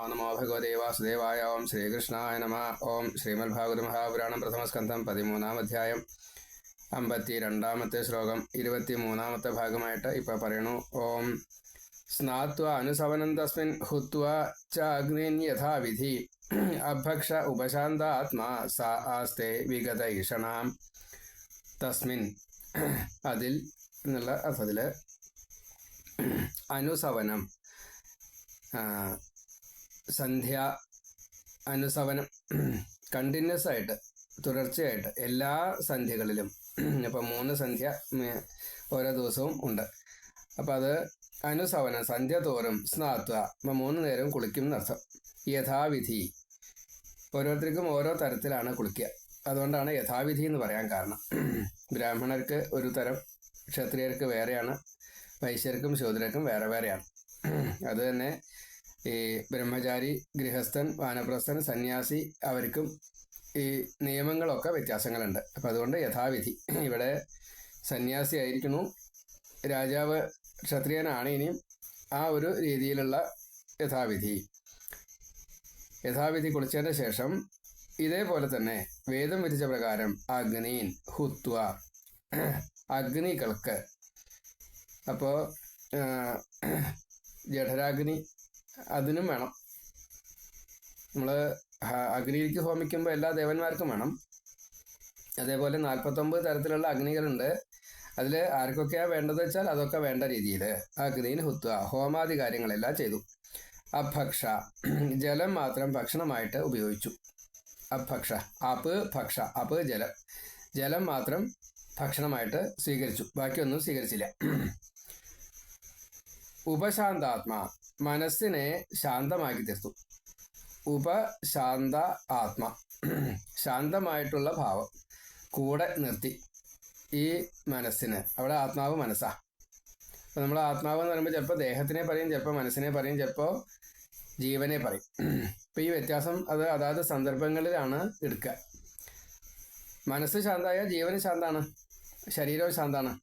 നമോ ഭഗവദേവാസുദേവായ ഓം ശ്രീകൃഷ്ണായ നമ ഓം ശ്രീമദ് ഭാഗവത മഹാപുരാണം പ്രഥമസ്കന്ധം പതിമൂന്നാം അധ്യായം അമ്പത്തി രണ്ടാമത്തെ ശ്ലോകം ഇരുപത്തി മൂന്നാമത്തെ ഭാഗമായിട്ട് ഇപ്പൊ പറയണു. ഓം സ്നാത്വ അനുസവനം തസ്മിൻ ഹുത്വ ച അഗ്നിൻ യഥാവിധി. അഭക്ഷ ഉപശാന്താത്മാ സ ആസ്തേ വിഗത ഈഷണാം തസ്മിൻ അതിൽ എന്നുള്ള അർത്ഥത്തിൽ അനുസവനം സന്ധ്യ അനുസവനം കണ്ടിന്യൂസ് ആയിട്ട് തുടർച്ചയായിട്ട് എല്ലാ സന്ധ്യകളിലും. ഇപ്പം മൂന്ന് സന്ധ്യ ഓരോ ദിവസവും ഉണ്ട്. അപ്പം അത് അനുസവനം സന്ധ്യ തോറും സ്നാത്വ അപ്പം മൂന്ന് നേരം കുളിക്കും എന്നർത്ഥം യഥാവിധി. ഓരോരുത്തർക്കും ഓരോ തരത്തിലാണ് കുളിക്കുക. അതുകൊണ്ടാണ് യഥാവിധി എന്ന് പറയാൻ കാരണം. ബ്രാഹ്മണർക്ക് ഒരു തരം ക്ഷത്രിയർക്ക് വേറെയാണ് വൈശ്യർക്കും ശൂദ്രർക്കും വേറെ വേറെയാണ്. അത് തന്നെ ഈ ബ്രഹ്മചാരി ഗൃഹസ്ഥൻ വാനപ്രസ്ഥൻ സന്യാസി അവർക്കും ഈ നിയമങ്ങളൊക്കെ വ്യത്യാസങ്ങളുണ്ട്. അപ്പം അതുകൊണ്ട് യഥാവിധി. ഇവിടെ സന്യാസി ആയിരിക്കുന്നു. രാജാവ് ക്ഷത്രിയനാണ് ഇനിയും. ആ ഒരു രീതിയിലുള്ള യഥാവിധി. യഥാവിധി കുളിച്ചതിന് ശേഷം ഇതേപോലെ തന്നെ വേദം വിധിച്ച പ്രകാരം അഗ്നീൻ ഹുത്വ അഗ്നികൾക്ക്. അപ്പോൾ ജഠരാഗ്നി അതിനും വേണം. നമ്മൾ അഗ്നിയിലേക്ക് ഹോമിക്കുമ്പോൾ എല്ലാ ദേവന്മാർക്കും വേണം. അതേപോലെ നാൽപ്പത്തൊമ്പത് തരത്തിലുള്ള അഗ്നികളുണ്ട്. അതിൽ ആർക്കൊക്കെയാണ് വേണ്ടത് വെച്ചാൽ അതൊക്കെ വേണ്ട രീതിയിൽ അഗ്നിയിൽ ഹുത്തുക ഹോമാദി കാര്യങ്ങളെല്ലാം ചെയ്തു. അഭക്ഷ ജലം മാത്രം ഭക്ഷണമായിട്ട് ഉപയോഗിച്ചു. അഭക്ഷ അപ് ഭക്ഷ അപ് ജലം. ജലം മാത്രം ഭക്ഷണമായിട്ട് സ്വീകരിച്ചു. ബാക്കിയൊന്നും സ്വീകരിച്ചില്ല. ഉപശാന്താത്മാ മനസ്സിനെ ശാന്തമാക്കി തീർത്തു. ഉപശാന്ത ആത്മ ശാന്തമായിട്ടുള്ള ഭാവം കൂടെ നിർത്തി ഈ മനസ്സിന്. അവിടെ ആത്മാവ് മനസ്സാ. അപ്പൊ നമ്മൾ ആത്മാവ് എന്ന് പറയുമ്പോൾ ചിലപ്പോൾ ദേഹത്തിനെ പറയും ചിലപ്പോൾ മനസ്സിനെ പറയും ചിലപ്പോൾ ജീവനെ പറയും. അപ്പം ഈ വ്യത്യാസം അത് അതാത് സന്ദർഭങ്ങളിലാണ് എടുക്കുക. മനസ്സ് ശാന്തമായ ജീവന് ശാന്താണ്. ശരീരവും ശാന്താണ്.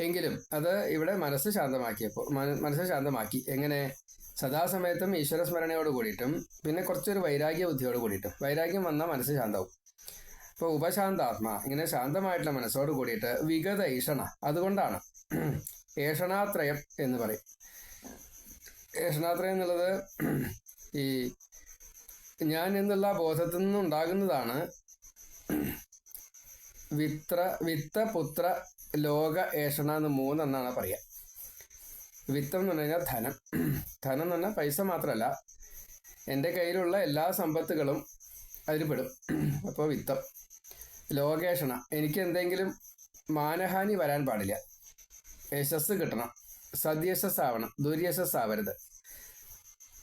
എങ്കിലും അത് ഇവിടെ മനസ്സ് ശാന്തമാക്കിയപ്പോൾ മനസ്സ് ശാന്തമാക്കി. എങ്ങനെ? സദാസമയത്തും ഈശ്വര സ്മരണയോട് കൂടിയിട്ടും പിന്നെ കുറച്ചൊരു വൈരാഗ്യ ബുദ്ധിയോട് കൂടിയിട്ടും. വൈരാഗ്യം വന്നാൽ മനസ്സ് ശാന്തവും. ഇപ്പോൾ ഉപശാന്താത്മ ഇങ്ങനെ ശാന്തമായിട്ടുള്ള മനസ്സോട് കൂടിയിട്ട് വിഗത ഈഷണ അതുകൊണ്ടാണ് ഏഷണാത്രയം എന്ന് പറയും. ഏഷണാത്രയം എന്നുള്ളത് ഈ ഞാൻ എന്നുള്ള ബോധത്തിൽ നിന്നുണ്ടാകുന്നതാണ് വിത്ര വിത്ത പുത്ര ലോക ഏഷണ എന്ന് മൂന്നെണ്ണാണ് പറയുക വിത്തം എന്ന് പറഞ്ഞു കഴിഞ്ഞാൽ ധനം. ധനം എന്ന് പറഞ്ഞാൽ പൈസ മാത്രമല്ല എന്റെ കയ്യിലുള്ള എല്ലാ സമ്പത്തുകളും അതിൽ പെടും. അപ്പോൾ വിത്തം. ലോകേഷണ എനിക്ക് എന്തെങ്കിലും മാനഹാനി വരാൻ പാടില്ല. യശസ് കിട്ടണം. സദ്യശസ് ആവണം. ദുര്യശസ് ആവരുത്.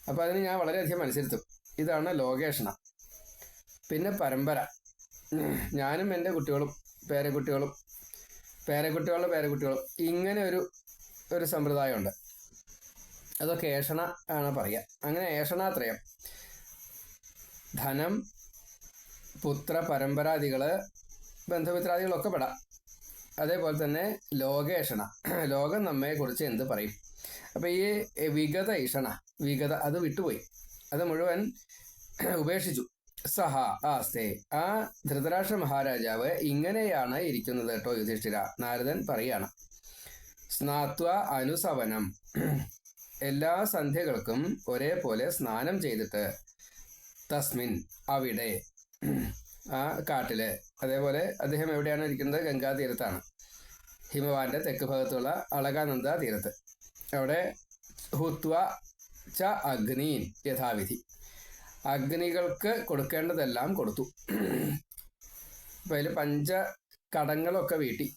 അപ്പോൾ അതിന് ഞാൻ വളരെയധികം മനസ്സിരുത്തും. ഇതാണ് ലോകേഷണ പിന്നെ പരമ്പര. ഞാനും എന്റെ കുട്ടികളും പേരക്കുട്ടികളും പേരക്കുട്ടികളുടെ പേരക്കുട്ടികളും ഇങ്ങനെ ഒരു ഒരു സമ്പ്രദായമുണ്ട്. അതൊക്കെ ഏഷണ ആണ് പറയുക. അങ്ങനെ ഏഷണാത്രയം. ധനം പുത്ര പരമ്പരാദികൾ ബന്ധുമിത്രാദികളൊക്കെ പെടാം. അതേപോലെ തന്നെ ലോകേഷണ. ലോകം നമ്മെ കുറിച്ച് എന്ത് പറയും? അപ്പോൾ ഈ വിഗത ഈഷണ വിഗത അത് വിട്ടുപോയി. അത് മുഴുവൻ ഉപേക്ഷിച്ചു. സഹ ആസ്തേ ആ ധൃതരാഷ്ട്ര മഹാരാജാവ് ഇങ്ങനെയാണ് ഇരിക്കുന്നത് കേട്ടോ യുധിഷ്ഠിര. നാരദൻ പറയാണ് സ്നാത്വ അനുസവനം. എല്ലാ സന്ധ്യകൾക്കും ഒരേപോലെ സ്നാനം ചെയ്തിട്ട് തസ്മിൻ അവിടെ ആ കാട്ടിൽ. അതേപോലെ അദ്ദേഹം എവിടെയാണ് ഇരിക്കുന്നത്? ഗംഗാ തീരത്താണ് ഹിമവാന്റെ തെക്ക് ഭാഗത്തുള്ള അളകാനന്ദ തീരത്ത് അവിടെ ഹുത്വ ച അഗ്നീൻ യഥാവിധി. അഗ്നികൾക്ക് കൊടുക്കേണ്ടതെല്ലാം കൊടുത്തു. അപ്പൊ അതിൽ പഞ്ച കടങ്ങളൊക്കെ വീട്ടി.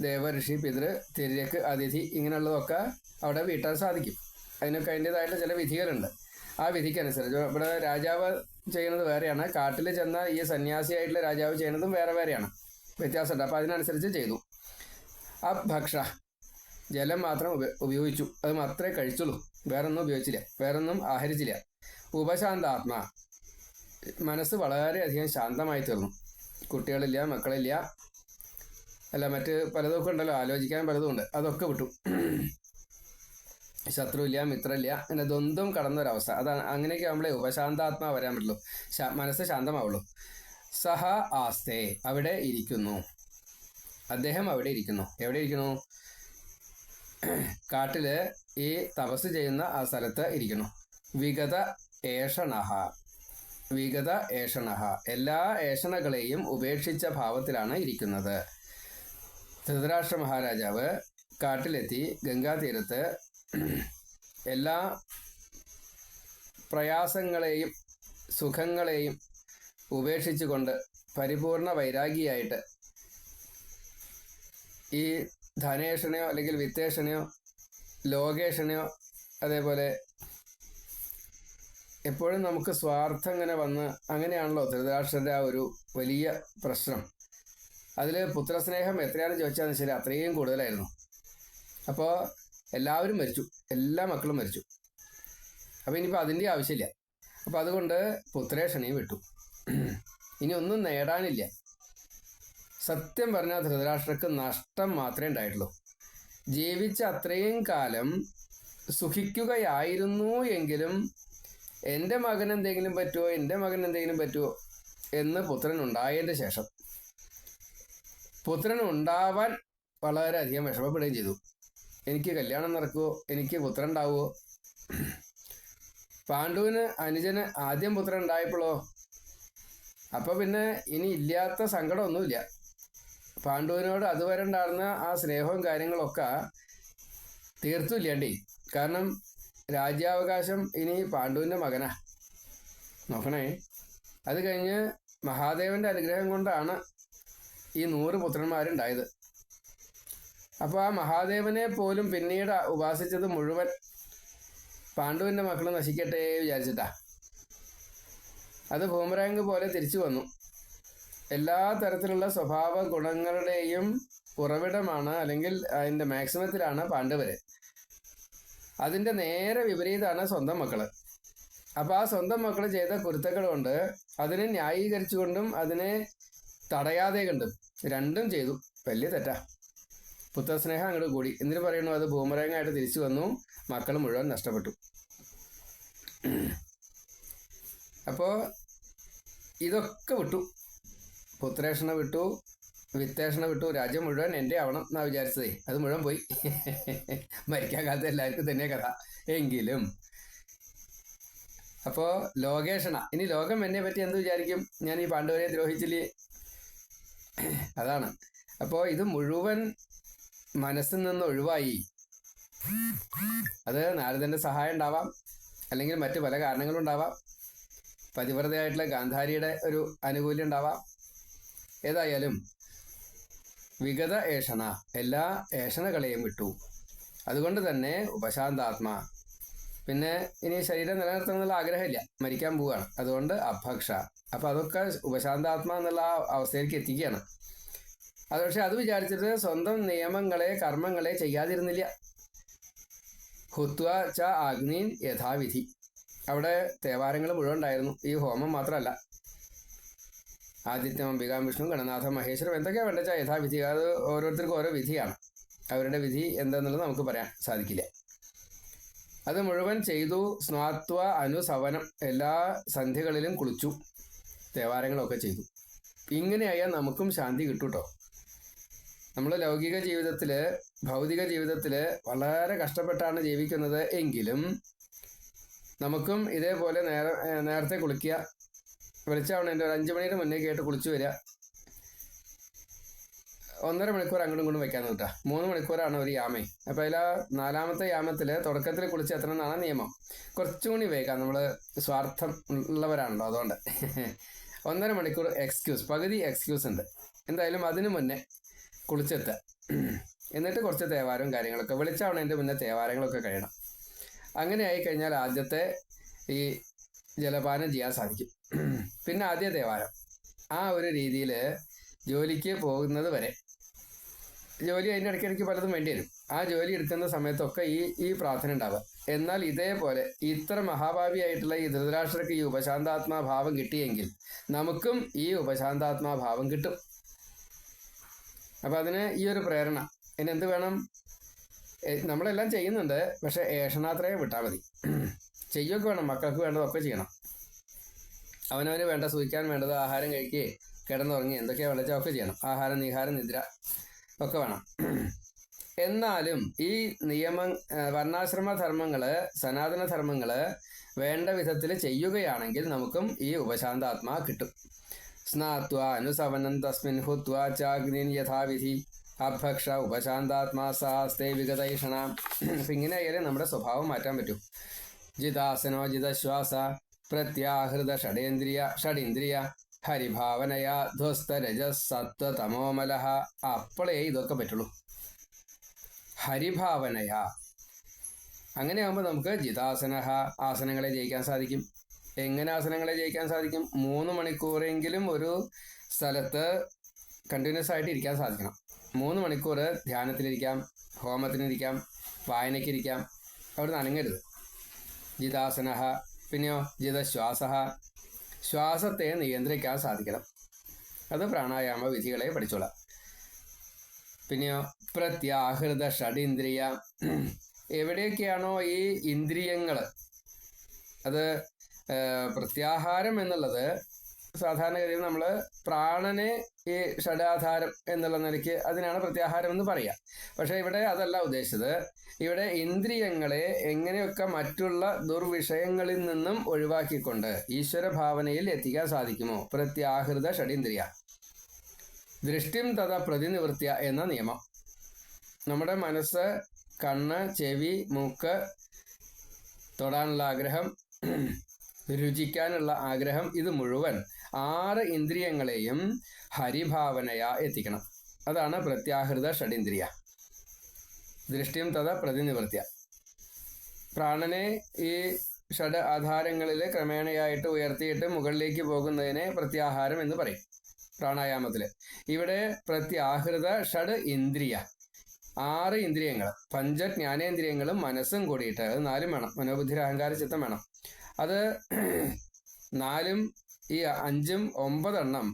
ദേവ ഋഷി പിതൃ തിരക്ക് അതിഥി ഇങ്ങനെയുള്ളതൊക്കെ അവിടെ വീട്ടാൻ സാധിക്കും. അതിനൊക്കെ അതിന്റെതായിട്ടുള്ള ചില വിധികളുണ്ട്. ആ വിധിക്കനുസരിച്ച് ഇവിടെ രാജാവ് ചെയ്യുന്നത് വേറെയാണ്. കാട്ടിൽ ചെന്ന ഈ സന്യാസിയായിട്ടുള്ള രാജാവ് ചെയ്യുന്നതും വേറെ വേറെയാണ്. വ്യത്യാസമുണ്ട്. അപ്പോൾ അതിനനുസരിച്ച് ചെയ്തു. ആ ഭക്ഷ ജലം മാത്രം ഉപയോഗിച്ചു. അത് മാത്രമേ കഴിച്ചുള്ളൂ. വേറൊന്നും ഉപയോഗിച്ചില്ല. വേറൊന്നും ആഹരിച്ചില്ല. ഉപശാന്താത്മ മനസ്സ് വളരെയധികം ശാന്തമായി തീർന്നു കുട്ടികളില്ല മക്കളില്ല. അല്ല മറ്റ് പലതൊക്കെ ഉണ്ടല്ലോ. ആലോചിക്കാൻ പലതും ഉണ്ട്. അതൊക്കെ വിട്ടു. ശത്രുവില്ല മിത്രമില്ല അങ്ങനെ ദ്വന്ദ്വം കടന്നൊരവസ്ഥ. അതാണ് അങ്ങനെയൊക്കെ നമ്മളെ ഉപശാന്താത്മാ വരാൻ പറ്റുള്ളൂ. മനസ്സ് ശാന്തമാവുള്ളൂ. സഹ ആസ്തേ അവിടെ ഇരിക്കുന്നു. അദ്ദേഹം അവിടെ ഇരിക്കുന്നു. എവിടെ ഇരിക്കുന്നു? കാട്ടിൽ ഈ തപസ് ചെയ്യുന്ന ആ സ്ഥലത്ത് ഇരിക്കുന്നു. വിഗത ഏഷണഹ. വിഗത ഏഷണഹ. എല്ലാ ഏഷണകളെയും ഉപേക്ഷിച്ച ഭാവത്തിലാണ് ഇരിക്കുന്നത്. ധൃതരാഷ്ട്ര മഹാരാജാവ് കാട്ടിലെത്തി ഗംഗാതീരത്ത് എല്ലാ പ്രയാസങ്ങളെയും സുഖങ്ങളെയും ഉപേക്ഷിച്ചുകൊണ്ട് പരിപൂർണ വൈരാഗിയായിട്ട് ഈ ധനേഷനെയോ അല്ലെങ്കിൽ വിത്തേഷനെയോ ലോകേഷനെയോ അതേപോലെ എപ്പോഴും നമുക്ക് സ്വാർത്ഥം ഇങ്ങനെ വന്ന് അങ്ങനെയാണല്ലോ ധൃതരാഷ്ട്രന്റെ ആ ഒരു വലിയ പ്രശ്നം. അതിൽ പുത്രസ്നേഹം എത്രയാണെന്ന് ചോദിച്ചാൽ ശരി അത്രയും കൂടുതലായിരുന്നു. അപ്പോൾ എല്ലാവരും മരിച്ചു. എല്ലാ മക്കളും മരിച്ചു. അപ്പോൾ ഇനിയിപ്പോൾ അതിന്റെ ആവശ്യമില്ല. അപ്പോൾ അതുകൊണ്ട് പുത്രേഷണിയും വിട്ടു. ഇനി ഒന്നും നേടാനില്ല. സത്യം പറഞ്ഞാൽ ധൃതരാഷ്ട്രക്ക് നഷ്ടം മാത്രമേ ഉണ്ടായിട്ടുള്ളൂ. ജീവിച്ച അത്രയും കാലം സുഖിക്കുകയായിരുന്നു എങ്കിലും എന്റെ മകൻ എന്തെങ്കിലും പറ്റുമോ എന്റെ മകൻ എന്തെങ്കിലും പറ്റുമോ എന്ന് പുത്രൻ ഉണ്ടായതിന്റെ ശേഷം പുത്രൻ ഉണ്ടാവാൻ വളരെയധികം വിഷമപ്പെടുകയും ചെയ്തു. എനിക്ക് കല്യാണം നടക്കുമോ എനിക്ക് പുത്രൻ ഉണ്ടാവുമോ പാണ്ഡുവിന് അനുജന് ആദ്യം പുത്രൻ ഉണ്ടായപ്പോഴോ? അപ്പോൾ പിന്നെ ഇനി ഇല്ലാത്ത സങ്കടമൊന്നുമില്ല. പാണ്ഡുവിനോട് അതുവരെ ഉണ്ടായിരുന്ന ആ സ്നേഹവും കാര്യങ്ങളൊക്കെ തീർത്തും ഇല്ലാണ്ടേ കാരണം രാജ്യാവകാശം ഇനി പാണ്ഡുവിന്റെ മകനാ. നോക്കണേ. അത് കഴിഞ്ഞ് മഹാദേവന്റെ അനുഗ്രഹം കൊണ്ടാണ് ഈ നൂറ് പുത്രന്മാരുണ്ടായത്. അപ്പോൾ ആ മഹാദേവനെ പോലും പിന്നീട് ഉപാസിച്ചത് മുഴുവൻ പാണ്ഡുവിന്റെ മക്കൾ നശിക്കട്ടെ വിചാരിച്ചിട്ടാ. അത് ഭൂമരാങ്ക് പോലെ തിരിച്ചു വന്നു. എല്ലാ തരത്തിലുള്ള സ്വഭാവ ഗുണങ്ങളുടെയും ഉറവിടമാണ് അല്ലെങ്കിൽ അതിന്റെ മാക്സിമത്തിലാണ് പാണ്ഡവര്. അതിന്റെ നേരെ വിപരീതമാണ് സ്വന്തം മക്കൾ. അപ്പോൾ ആ സ്വന്തം മക്കൾ ചെയ്ത കുരുത്തക്കൾ കൊണ്ട് അതിനെ ന്യായീകരിച്ചുകൊണ്ടും അതിനെ തടയാതെ കണ്ടും രണ്ടും ചെയ്തു. വലിയ തെറ്റാ. പുത്രസ്നേഹം അങ്ങോട്ട് കൂടി. എന്നിട്ട് പറയുന്നു? അത് ബൂമറാങ്ങായിട്ട് തിരിച്ചു വന്നു. മക്കൾ മുഴുവൻ നഷ്ടപ്പെട്ടു. അപ്പോൾ ഇതൊക്കെ വിട്ടു. പുത്രേഷണ വിട്ടു. വിത്തേഷണ വിട്ടു. രാജ്യം മുഴുവൻ എന്റെ ആവണം എന്നാ വിചാരിച്ചതേ. അത് മുഴുവൻ പോയി. മരിക്കാൻ കാലത്ത് എല്ലാവർക്കും തന്നെ കഥ. എങ്കിലും. അപ്പോൾ ലോകേഷണ. ഇനി ലോകം എന്നെ പറ്റി എന്ത് വിചാരിക്കും? ഞാൻ ഈ പാണ്ഡവരെ ദ്രോഹിച്ചില്ലേ? അതാണ്. അപ്പോൾ ഇത് മുഴുവൻ മനസ്സിൽ നിന്ന് ഒഴിവായി. അത് നാരദന്റെ സഹായം ഉണ്ടാവാം. അല്ലെങ്കിൽ മറ്റു പല കാരണങ്ങളും കാരണങ്ങളുണ്ടാവാം പതിവ്രതയായിട്ടുള്ള ഗാന്ധാരിയുടെ ഒരു ആനുകൂല്യം ഉണ്ടാവാം. ഏതായാലും വിഗത ഏഷണ. എല്ലാ ഏഷണകളെയും വിട്ടു. അതുകൊണ്ട് തന്നെ ഉപശാന്താത്മ. പിന്നെ ഇനി ശരീരം നിലനിർത്തണമെന്നുള്ള ആഗ്രഹമില്ല. മരിക്കാൻ പോവുകയാണ്. അതുകൊണ്ട് അഭക്ഷ. അപ്പം അതൊക്കെ ഉപശാന്താത്മ എന്നുള്ള അവസ്ഥയിലേക്ക് എത്തിക്കുകയാണ്. അത് പക്ഷെ അത് വിചാരിച്ചിട്ട് സ്വന്തം നിയമങ്ങളെ കർമ്മങ്ങളെ ചെയ്യാതിരുന്നില്ല. ഹുത്വ ച അഗ്നീൻ യഥാവിധി. അവിടെ തേവാരങ്ങൾ മുഴുവൻ ഉണ്ടായിരുന്നു. ഈ ഹോമം മാത്രമല്ല. ആദിത്യം അംബികാം വിഷ്ണു ഗണനാഥ മഹേശ്വരം എന്തൊക്കെയാ വേണ്ട വെച്ചാൽ യഥാവിധി അത് ഓരോരുത്തർക്കും ഓരോ വിധിയാണ്. അവരുടെ വിധി എന്താന്നുള്ളത് നമുക്ക് പറയാൻ സാധിക്കില്ല. അത് മുഴുവൻ ചെയ്തു സ്നാത്വ അനുസവനം എല്ലാ സന്ധ്യകളിലും കുളിച്ചു ദേവാലയങ്ങളൊക്കെ ചെയ്തു. ഇങ്ങനെയായാൽ നമുക്കും ശാന്തി കിട്ടൂട്ടോ. നമ്മൾ ലൗകിക ജീവിതത്തിൽ ഭൗതിക ജീവിതത്തിൽ വളരെ കഷ്ടപ്പെട്ടാണ് ജീവിക്കുന്നത് എങ്കിലും നമുക്കും ഇതേപോലെ നേര നേരത്തെ കുളിക്കുക വെളിച്ചാവണേന്റെ ഒരു അഞ്ച് മണിയുടെ മുന്നേ കേട്ട് കുളിച്ച് വരിക ഒന്നര മണിക്കൂർ അങ്ങോട്ടും ഇങ്ങോട്ടും വെക്കാൻ നോട്ടാ മൂന്ന് മണിക്കൂറാണ് ഒരു യാമേ. അപ്പോൾ അതിൽ നാലാമത്തെ യാമത്തിൽ തുടക്കത്തിൽ കുളിച്ച് എത്തണമെന്നാണ് നിയമം. കുറച്ചും കൂടി വേഗം നമ്മൾ സ്വാർത്ഥം ഉള്ളവരാണല്ലോ അതുകൊണ്ട്. ഒന്നര മണിക്കൂർ എക്സ്ക്യൂസ് പകുതി എക്സ്ക്യൂസ് ഉണ്ട്. എന്തായാലും അതിനു മുന്നേ കുളിച്ചെത്തുക. എന്നിട്ട് കുറച്ച് തേവാരവും കാര്യങ്ങളൊക്കെ വെളിച്ചാവണതിന്റെ മുന്നേ തേവാരങ്ങളൊക്കെ കഴിയണം. അങ്ങനെ ആയി കഴിഞ്ഞാൽ ആദ്യത്തെ ഈ ജലപാനം ചെയ്യാൻ സാധിക്കും. പിന്നെ ആദ്യ ദേവാലം ആ ഒരു രീതിയിൽ ജോലിക്ക് പോകുന്നത് വരെ ജോലി അതിന്റെ ഇടയ്ക്കിടയ്ക്ക് പലതും വേണ്ടി വരും. ആ ജോലി എടുക്കുന്ന സമയത്തൊക്കെ ഈ ഈ പ്രാർത്ഥന ഉണ്ടാവുക. എന്നാൽ ഇതേപോലെ ഇത്ര മഹാഭാവിയായിട്ടുള്ള ഈ ധൃതരാഷ്ട്രക്ക് ഈ ഉപശാന്താത്മാഭാവം കിട്ടിയെങ്കിൽ നമുക്കും ഈ ഉപശാന്താത്മാഭാവം കിട്ടും. അപ്പം അതിന് ഈ ഒരു പ്രേരണ. ഇനി എന്ത് വേണം? നമ്മളെല്ലാം ചെയ്യുന്നുണ്ട്. പക്ഷെ ഏഷണാത്രയെ വിട്ടാൽ മതി. ചെയ്യുകയൊക്കെ വേണം മക്കൾക്ക് വേണ്ടതൊക്കെ ചെയ്യണം. അവനവന് വേണ്ട സൂചിക്കാൻ വേണ്ടത് ആഹാരം കഴിക്കുകയും കിടന്നുറങ്ങി എന്തൊക്കെയാ വിളിച്ചാൽ ഒക്കെ ചെയ്യണം. ആഹാരം നിഹാരം നിദ്ര ഒക്കെ വേണം. എന്നാലും ഈ നിയമ വർണാശ്രമ ധർമ്മങ്ങൾ സനാതന ധർമ്മങ്ങൾ വേണ്ട വിധത്തിൽ ചെയ്യുകയാണെങ്കിൽ നമുക്കും ഈ ഉപശാന്താത്മാ കിട്ടും. സ്നാത്വ അനുസവനം തസ്മിൻ ഹുത്വ ചാഗ്നിൻ യഥാവിധി അഭക്ഷ ഉപശാന്താത്മാ സാസ്തേ വിഗതൈഷണ അപ്പം ഇങ്ങനെ നമ്മുടെ സ്വഭാവം മാറ്റാൻ പറ്റും. ജിതാസനോ ജിതശ്വാസ പ്രത്യാഹൃത ഷഡേന്ദ്രിയ ഷഡീന്ദ്രിയ ഹരിഭാവനയ ധ്വസ്ത രജസ് സത്വ തമോമലഹ അപ്പോഴേ ഇതൊക്കെ പറ്റുള്ളൂ. ഹരിഭാവനയ. അങ്ങനെയാകുമ്പോൾ നമുക്ക് ജിതാസനഹ ആസനങ്ങളെ ജയിക്കാൻ സാധിക്കും. എങ്ങനെ ആസനങ്ങളെ ജയിക്കാൻ സാധിക്കും? മൂന്ന് മണിക്കൂറെങ്കിലും ഒരു സ്ഥലത്ത് കണ്ടിന്യൂസ് ആയിട്ട് ഇരിക്കാൻ സാധിക്കണം. മൂന്ന് മണിക്കൂർ ധ്യാനത്തിലിരിക്കാം ഹോമത്തിനിരിക്കാം വായനയ്ക്കിരിക്കാം. അവിടെ അനങ്ങരുത്. ജിതാസനഹ പിന്നെയോ ജിതശ്വാസ ശ്വാസത്തെ നിയന്ത്രിക്കാൻ സാധിക്കണം. അത് പ്രാണായാമ വിധികളെ പഠിച്ചോളാം. പിന്നെയോ പ്രത്യാഹൃത ഷഡിന്ദ്രിയ എവിടെയൊക്കെയാണോ ഈ ഇന്ദ്രിയങ്ങൾ അത് പ്രത്യാഹാരം എന്നുള്ളത് സാധാരണഗതിയിൽ നമ്മൾ പ്രാണനെ ഈ ഷഡാധാരം എന്നുള്ള നിലയ്ക്ക് അതിനാണ് പ്രത്യാഹാരം എന്ന് പറയുക പക്ഷേ ഇവിടെ അതല്ല ഉദ്ദേശിച്ചത്. ഇവിടെ ഇന്ദ്രിയങ്ങളെ എങ്ങനെയൊക്കെ മറ്റുള്ള ദുർവിഷയങ്ങളിൽ നിന്നും ഒഴിവാക്കിക്കൊണ്ട് ഈശ്വര ഭാവനയിൽ എത്തിക്കാൻ സാധിക്കുമോ? പ്രത്യാഹൃത ഷഡീന്ദ്രിയ. ദൃഷ്ടിം തഥ പ്രതിനിവൃത്തിയ എന്ന നിയമം. നമ്മുടെ മനസ്സ് കണ്ണ് ചെവി മൂക്ക് തൊടാനുള്ള ആഗ്രഹം രുചിക്കാനുള്ള ആഗ്രഹം ഇത് മുഴുവൻ ആറ് ഇന്ദ്രിയങ്ങളെയും ഹരിഭാവനയ എത്തിക്കണം. അതാണ് പ്രത്യാഹൃത ഷഡിന്ദ്രിയ ദൃഷ്ടിയും തഥ പ്രതിനിവൃത്തിയ പ്രാണനെ ഈ ഷഡ് ആധാരങ്ങളിൽ ക്രമേണയായിട്ട് ഉയർത്തിയിട്ട് മുകളിലേക്ക് പോകുന്നതിനെ പ്രത്യാഹാരം എന്ന് പറയും പ്രാണായാമത്തിൽ ഇവിടെ പ്രത്യാഹൃത ഷഡ് ഇന്ദ്രിയ ആറ് ഇന്ദ്രിയങ്ങൾ പഞ്ച ജ്ഞാനേന്ദ്രിയങ്ങളും മനസ്സും കൂടിയിട്ട് അത് നാലും വേണം. മനോബുദ്ധി അഹങ്കാര ചിത്തം വേണം. അത് നാലും ഈ അഞ്ചും ഒമ്പതെണ്ണം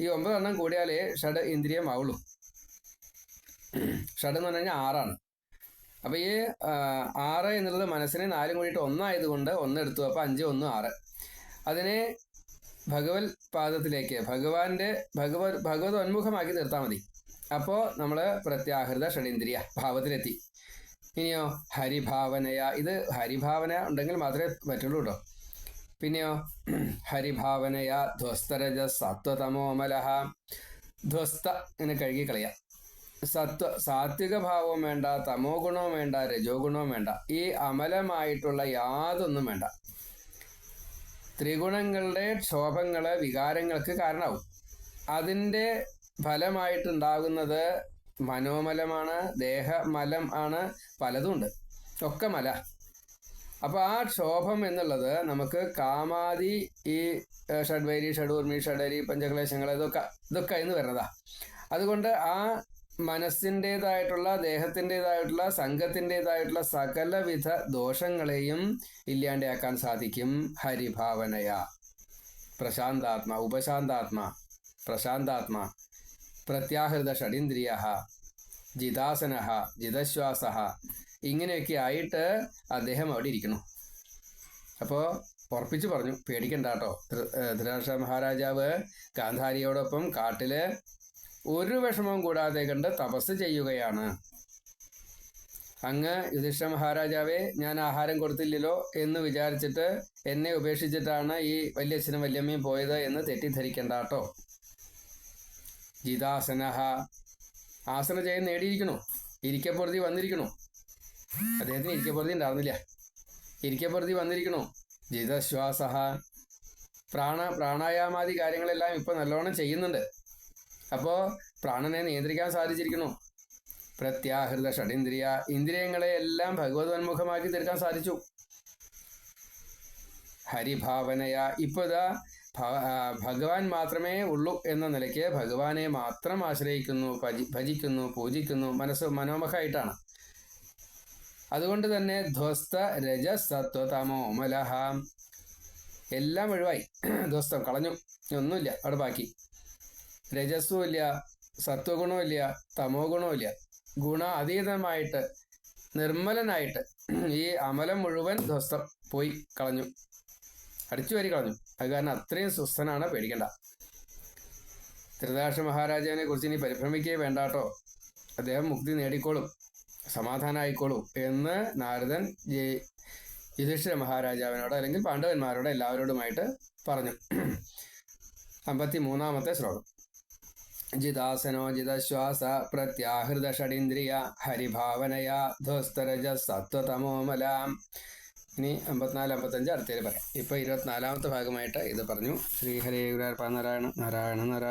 ഈ ഒമ്പതെണ്ണം കൂടിയാലേ ഷഡ് ഇന്ദ്രിയമാവുള്ളൂ. ഷഡ് എന്ന് പറഞ്ഞു കഴിഞ്ഞാൽ ആറാണ്. അപ്പൊ ഈ ആറ് എന്നുള്ളത് മനസ്സിനെ നാലും കൂടിയിട്ട് ഒന്നായതുകൊണ്ട് ഒന്ന് എടുത്തു. അപ്പൊ അഞ്ച് ഒന്ന് ആറ്. അതിനെ ഭഗവത് പാദത്തിലേക്ക് ഭഗവാന്റെ ഭഗവത് ഭഗവത് ഉന്മുഖമാക്കി നിർത്താൽ മതി. അപ്പോൾ നമ്മൾ പ്രത്യാഹൃത ഷഡീന്ദ്രിയ ഭാവത്തിലെത്തി. ഇനിയോ ഹരിഭാവനയ. ഇത് ഹരിഭാവന ഉണ്ടെങ്കിൽ മാത്രമേ പറ്റുള്ളൂ കേട്ടോ. പിന്നെയോ? ഹരിഭാവനയ ധ്വസ്തരജ സത്വതമോ അമലഹ. ധ്വസ്ത കഴുകി കളയാം സത്വ സാത്വിക ഭാവവും വേണ്ട തമോ ഗുണവും വേണ്ട രജോ ഗുണവും വേണ്ട. ഈ അമലമായിട്ടുള്ള യാതൊന്നും വേണ്ട. ത്രിഗുണങ്ങളുടെ ക്ഷോഭങ്ങൾ വികാരങ്ങൾക്ക് കാരണമാവും. അതിന്റെ ഫലമായിട്ടുണ്ടാകുന്നത് മനോമലമാണ് ദേഹമലം ആണ് പലതുമുണ്ട് ഒക്കെ മല. അപ്പൊ ആ ക്ഷോഭം എന്നുള്ളത് നമുക്ക് കാമാതി ഈ ഷഡ് ഷഡ്വൈരി ഷഡൂർമി ഷഡരി പഞ്ചക്ലേശങ്ങൾ ഇതൊക്കെ ഇതൊക്കെ ഇന്ന് വരുന്നതാ. അതുകൊണ്ട് ആ മനസ്സിന്റെതായിട്ടുള്ള ദേഹത്തിന്റെതായിട്ടുള്ള സംഘത്തിന്റെതായിട്ടുള്ള സകലവിധ ദോഷങ്ങളെയും ഇല്ലാണ്ടാക്കാൻ സാധിക്കും ഹരിഭാവനയ. പ്രശാന്താത്മ ഉപശാന്താത്മ പ്രശാന്താത്മ പ്രത്യാഹൃത ഷഡീന്ദ്രിയ ജിതാസന ജിതശ്വാസഹ ഇങ്ങനെയൊക്കെ ആയിട്ട് അദ്ദേഹം അവിടെ ഇരിക്കുന്നു. അപ്പോൾ ഉറപ്പിച്ചു പറഞ്ഞു പേടിക്കണ്ട കേട്ടോ. ധൃതരാഷ്ട്ര മഹാരാജാവ് ഗാന്ധാരിയോടൊപ്പം കാട്ടിൽ ഒരു വിഷമവും കൂടാതെ കണ്ട് തപസ് ചെയ്യുകയാണ്. അങ്ങ് യുധിഷ്ഠ മഹാരാജാവെ ഞാൻ ആഹാരം കൊടുത്തില്ലല്ലോ എന്ന് വിചാരിച്ചിട്ട് എന്നെ ഉപേക്ഷിച്ചിട്ടാണ് ഈ വല്യച്ഛനും വല്യമ്മയും പോയത് എന്ന് തെറ്റിദ്ധരിക്കണ്ട കേട്ടോ. ജിതാസനഹ ആസന ജയം നേടിയിരിക്കണോ? ഇരിക്കപ്പുറത്തി വന്നിരിക്കണോ? അദ്ദേഹത്തിന് ഇരിക്കപ്പുറത്തി ഉണ്ടായിരുന്നില്ല. ഇരിക്കപ്പുറത്തി വന്നിരിക്കണോ? ജിതശ്വാസ. പ്രാണ പ്രാണായാമാദി കാര്യങ്ങളെല്ലാം ഇപ്പം നല്ലോണം ചെയ്യുന്നുണ്ട്. അപ്പോൾ പ്രാണനെ നിയന്ത്രിക്കാൻ സാധിച്ചിരിക്കണു? പ്രത്യാഹൃത ഷഡിന്ദ്രിയ ഇന്ദ്രിയങ്ങളെ എല്ലാം ഭഗവത്വന്മുഖമാക്കി തീർക്കാൻ സാധിച്ചു. ഹരിഭാവനയ. ഇപ്പോൾ ഇതാ ഭഗവാൻ മാത്രമേ ഉള്ളൂ എന്ന നിലയ്ക്ക് ഭഗവാനെ മാത്രം ആശ്രയിക്കുന്നു ഭജിക്കുന്നു പൂജിക്കുന്നു മനസ്സ് മനോമഹായിട്ടാണ് അതുകൊണ്ട് തന്നെ ധ്വസ്ത രജ സത്വ തമോ മലഹ. എല്ലാം ഒഴിവായി. ധ്വസ്തം കളഞ്ഞു. ഒന്നുമില്ല. അവിടെ ബാക്കി. രജസ്സും ഇല്ല ഇല്ല തമോ ഗുണവും ഇല്ല. ഗുണ അതീതമായിട്ട് നിർമ്മലനായിട്ട് ഈ അമലം മുഴുവൻ ധ്വസ്തം പോയി കളഞ്ഞു. അടിച്ചു വരി കളഞ്ഞു. അത് കാരണം അത്രയും സ്വസ്ഥനാണ് പേടിക്കണ്ട. ത്രിതാക്ഷ മഹാരാജാവിനെ കുറിച്ച് ഇനി പരിഭ്രമിക്കേ വേണ്ടാട്ടോ. അദ്ദേഹം മുക്തി നേടിക്കോളും സമാധാനമായിക്കോളും എന്ന് നാരദൻ യുധിഷ്ഠിര മഹാരാജാവിനോട് അല്ലെങ്കിൽ പാണ്ഡവന്മാരോട് എല്ലാവരോടുമായിട്ട് പറഞ്ഞു. അമ്പത്തി മൂന്നാമത്തെ ശ്ലോകം. ജിതാസനോ ജിതശ്വാസ പ്രത്യാഹൃത ഷഡിന്ദ്രിയ ഹരിഭാവനയാ ധ്വസ്തരജ സത്വതമോമലാം ഇനി അമ്പത്തിനാല് അമ്പത്തഞ്ച് അടുത്തേര് പറയാം. ഇപ്പൊ ഇരുപത്തിനാലാമത്തെ ഭാഗമായിട്ട് ഇത് പറഞ്ഞു. ശ്രീഹരേ നാരായണ നാരായണ നാരായണ